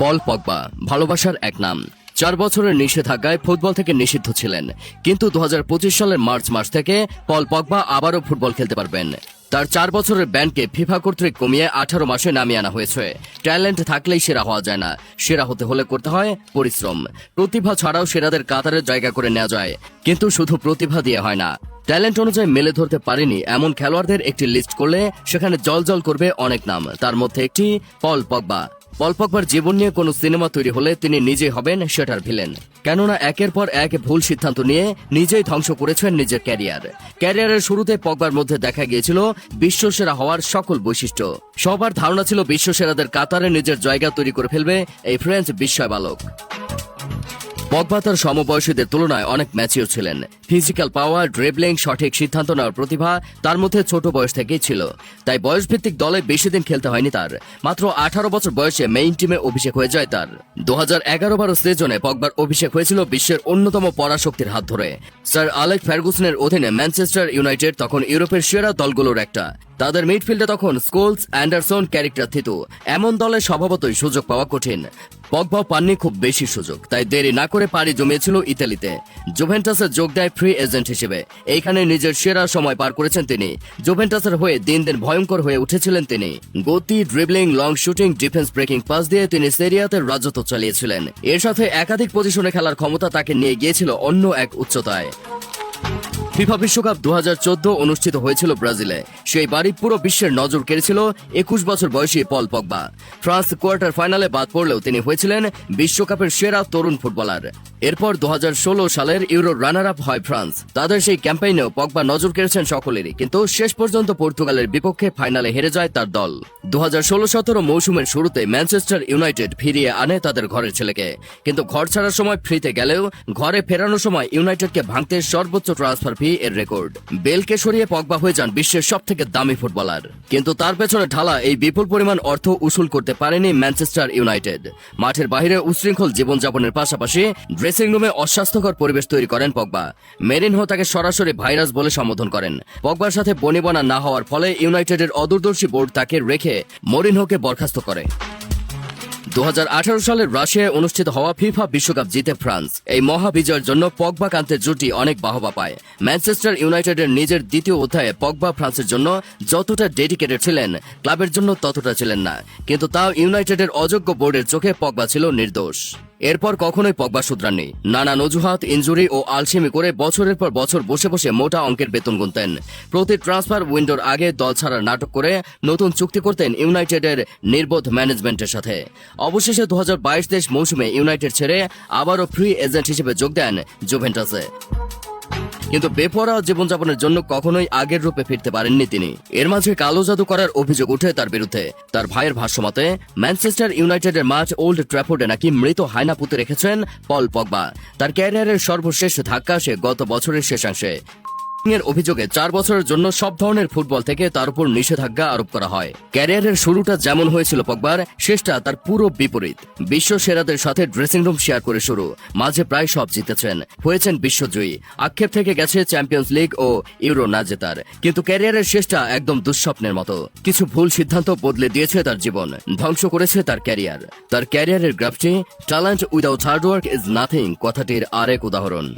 Paul Pogba, ভালোবাসার এক নাম। চার বছরের নিষেধাজ্ঞায় ফুটবল থেকে নিষিদ্ধ ছিলেন। কিন্তু দু হাজার পঁচিশ সালের মার্চ মাস থেকে পল পগবা আবারও ফুটবল খেলতে পারবেন। তার চার বছরের ব্যান্ডকে ফিফা কর্তৃক কমিয়ে আঠারো মাসে নামিয়ে আনা হয়েছে। ট্যালেন্ট থাকলেই সেরা হওয়া যায় না। সেরা হতে হলে করতে হয় পরিশ্রম। প্রতিভা ছাড়াও সেরাদের কাতারে জায়গা করে নেওয়া যায়। কিন্তু শুধু প্রতিভা দিয়ে হয় না। ট্যালেন্ট অনুযায়ী মেলে ধরতে পারেনি এমন খেলোয়াড়দের একটি লিস্ট করলে সেখানে জল জল করবে অনেক নাম। তার মধ্যে একটি পল পগবা। পল পগবার জীবন নিয়ে কোনো সিনেমা তৈরি হলে তিনি নিজেই হবেন সেটার ভিলেন। কেননা একের পর এক ভুল সিদ্ধান্ত নিয়ে নিজেই ধ্বংস করেছেন নিজের ক্যারিয়ার। ক্যারিয়ারের শুরুতে পকবার মধ্যে দেখা গিয়েছিল বিশ্বসেরা হওয়ার সকল বৈশিষ্ট্য। সবার ধারণা ছিল বিশ্বসেরাদের কাতারে নিজের জায়গা তৈরি করে ফেলবে এই ফ্রেঞ্চ বিস্ময় বালক পগবা তার সমবয়সীদের তুলনায় অনেক ম্যাচিওর ছিলেন। ফিজিক্যাল পাওয়ার, ড্রিবলিং, সঠিক সিদ্ধান্ত নেওয়ার প্রতিভা তার মধ্যে ছোট বয়স থেকেই ছিল। তাই বয়সভিত্তিক দলে বেশি দিন খেলতে হয়নি তার। মাত্র আঠারো বছর বয়সে মেইন টিমে অভিষেক হয়ে যায় তার। দু হাজার এগারো বারো সিজনে পগবার অভিষেক হয়েছিল বিশ্বের অন্যতম পরাশক্তির হাত ধরে। স্যার আলেক ফার্গুসনের অধীনে ম্যানচেস্টার ইউনাইটেড তখন ইউরোপের সেরা দলগুলোর একটা। তাদের মিডফিল্ডে তখন স্কোলস, অ্যান্ডারসন, ক্যারেক্টার থিতু। এমন দলে স্বভাবতই সুযোগ পাওয়া কঠিন। পগবাও পাননি খুব বেশি সুযোগ, তাই দেরি না করে পাড়ি জমিয়েছিল ইতালিতে। জুভেন্টাসে যোগ দেয় ফ্রি এজেন্ট হিসেবে। এইখানে নিজের সেরা সময় পার করেছেন তিনি। জুভেন্টাসের হয়ে দিন দিন ভয়ঙ্কর হয়ে উঠেছিলেন তিনি। গতি dribbling long shooting defence breaking pass দিয়ে তিনি সেরিয়াতে রাজত্ব চালিয়েছিলেন। এর সাথে একাধিক পজিশনে খেলার ক্ষমতা তাকে নিয়ে গিয়েছিল অন্য এক উচ্চতায়। ফিফা বিশ্বকাপ দু হাজার চৌদ্দ অনুষ্ঠিত হয়েছিল ব্রাজিলে। সেই বাড়ি পুরো বিশ্বের নজর কেড়েছিল একুশ বছর বয়সী পল পগবা। ফ্রান্স কোয়ার্টার ফাইনালে বাদ পড়লেও তিনি হয়েছিলেন বিশ্বকাপের সেরা তরুণ ফুটবলার। এরপর দু হাজার ষোলো সালের ইউরো রানার আপ হয় ফ্রান্স। তাদের সেই ক্যাম্পেইনেও পগবা নজর কেড়েছেন সকলেরই, কিন্তু শেষ পর্যন্ত পর্তুগালের বিপক্ষে ফাইনালে হেরে যায় তার দল। দু হাজার ষোলো সতেরো মৌসুমের শুরুতে ম্যানচেস্টার ইউনাইটেড ফিরিয়ে আনে তাদের ঘরের ছেলেকে, কিন্তু ঘর ছাড়ার সময় ফ্রিতে গেলেও ঘরে ফেরানোর সময় ইউনাইটেডকে ভাঙতে সর্বোচ্চ ট্রান্সফার ফি এর রেকর্ড বেলকে সরিয়ে পগবা হয়ে যান বিশ্বের সব থেকে দামি ফুটবলার। কিন্তু তার পেছনে ঢালা এই বিপুল পরিমাণ অর্থ উসুল করতে পারেনি ম্যানচেস্টার ইউনাইটেড। মাঠের বাইরে উশৃঙ্খল জীবনযাপনের পাশাপাশি ড্রেসিং রুমে অস্বাস্থ্যকর পরিবেশ তৈরি করেন পগবা। মেরিনহো তাকে সরাসরি ভাইরাস বলে সম্বোধন করেন। পগবার সাথে বনিবনা না হওয়ার ফলে ইউনাইটেডের অদূরদর্শী বোর্ড তাকে রেখে মরিনহোকে বরখাস্ত করে। দু সালের রাশিয়ায় অনুষ্ঠিত হওয়া ফিফা বিশ্বকাপ জিতে ফ্রান্স। এই মহাবিজয়ের জন্য পগবা কান্তের জুটি অনেক বাহবা পায়। ম্যানচেস্টার ইউনাইটেডের নিজের দ্বিতীয় অধ্যায়ে পগবা ফ্রান্সের জন্য যতটা ডেডিকেটেড ছিলেন, ক্লাবের জন্য ততটা ছিলেন না। কিন্তু তাও ইউনাইটেডের অযোগ্য বোর্ডের চোখে পগবা ছিল নির্দোষ। এরপর কখনোই পগবা শুধরাননি। নানা নজুহাত ইঞ্জুরি ও আলসেমি করে বছরের পর বছর বসে বসে মোটা অঙ্কের বেতন গুনতেন। প্রতি ট্রান্সফার উইন্ডোর আগে দল ছাড়ার নাটক করে নতুন চুক্তি করতেন ইউনাইটেডের নির্বোধ ম্যানেজমেন্টের সাথে। অবশেষে দু দেশ মৌসুমে ইউনাইটেড ছেড়ে আবারও ফ্রি এজেন্ট হিসেবে যোগ দেন জুভেন্টাসে। কিন্তু বেপরা জীবনযাপনের জন্য কখনোই আগের রূপে ফিরতে পারেননি তিনি। এর মাঝে কালো জাদু করার অভিযোগ উঠে তার বিরুদ্ধে। তার ভাইয়ের ভাষ্য মতে, ম্যানচেস্টার ইউনাইটেডের মাঠ ওল্ড ট্র্যাফোর্ডে নাকি মৃত হায়না পুঁতে রেখেছেন পল পগবা। তার ক্যারিয়ারের সর্বশেষ ধাক্কা সে গত বছরের শেষাংশে। এর অভিযোগে চার বছরের জন্য সব ধরনের ফুটবল থেকে তার উপর নিষেধাজ্ঞা আরোপ করা হয়। ক্যারিয়ারের শুরুটা যেমন হয়েছিল পগবার, শেষটা তার পুরো বিপরীত। বিশ্ব সেরাদের সাথে ড্রেসিং রুম শেয়ার করে শুরু। মাঝে প্রায় সব জিতেছেন। হয়েছেন বিশ্বজয়ী। আক্ষেপ থেকে গেছে চ্যাম্পিয়ন্স লিগ ও ইউরো না জেতার। কিন্তু ক্যারিয়ারের শেষটা একদম দুঃস্বপ্নের মতো। কিছু ভুল সিদ্ধান্ত বদলে দিয়েছে তার জীবন। ধ্বংস করেছে তার ক্যারিয়ার। তার ক্যারিয়ারের গ্রাফটি talent without hard work is nothing কথাটির আরেক উদাহরণ।